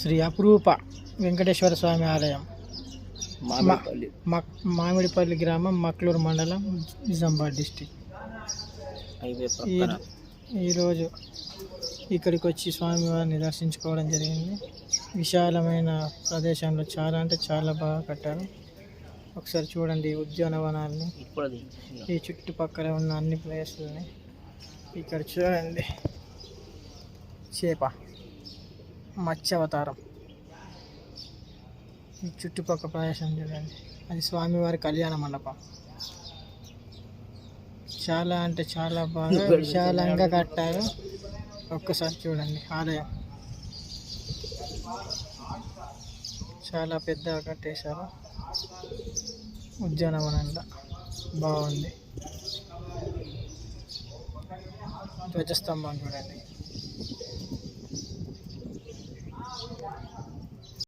శ్రీ అపురూప వెంకటేశ్వర స్వామి ఆలయం. మామిడిపల్లి. గ్రామం మక్లూరు మండలం నిజామాబాద్ డిస్టిక్. ఈరోజు ఇక్కడికి వచ్చి స్వామివారిని దర్శించుకోవడం జరిగింది. విశాలమైన ప్రదేశంలో చాలా అంటే చాలా బాగా కట్టారు. ఒకసారి చూడండి అది ఈ చుట్టుపక్కల ఉన్న అన్ని ప్లేసులని ఇక్కడ చూడండి. చేప. మత్స్య అవతారం ఈ చుట్టుపక్కల ప్రదేశం చూడండి. అది స్వామివారి కళ్యాణ మండపం. చాలా అంటే చాలా బాగా విశాలంగా కట్టారు. ఒక్కసారి చూడండి ఆలయం. చాలా పెద్దగా కట్టేశారు. ఉద్యానవనంలో బాగుంది. ధ్వజస్తంభం చూడండి.